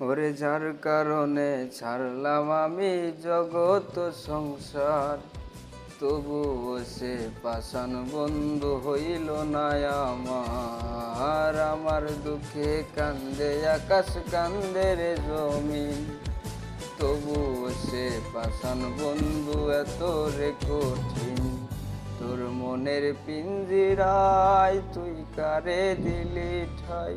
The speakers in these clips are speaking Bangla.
ওরে যার কারণে ছাড়লাম আমি জগৎ সংসার। তবুও সে পাষাণ বন্ধু হইল না আমার। আমার দুঃখে কান্দে, আকাশ কান্দে রে জমিন। তবুও সে পাষাণ বন্ধু এত রে কঠিন। তোর মনের পিঞ্জিরায় তুই কারে দিলি ঠাই?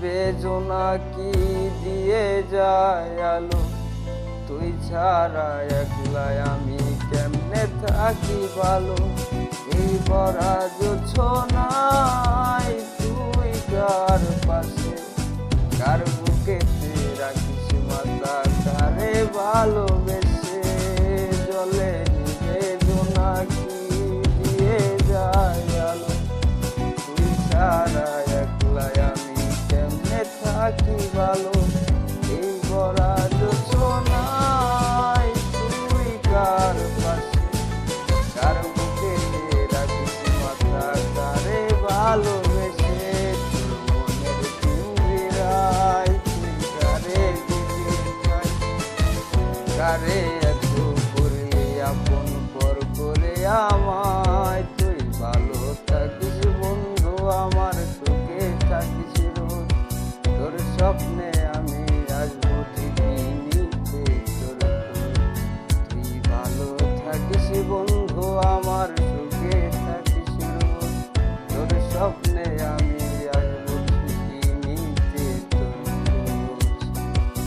নিবে কি দিয়ে যায় আলো? তুই ছাড়া একলাই আমি কেমনে থাকি ভালো? এই বড়া নাই তুই কার পাশে? কার বুকে রাখিস মাতা কারে ভালোবেসে কেমনে ভালো, এই বড়া নাই। তুই কার পাশে? কার বুকে রাখিস মাথা কারে ভালোবেসে মনের পিঞ্জিরায় তুই কারে দিবি কারে এত করলি, আপন পর করে আমার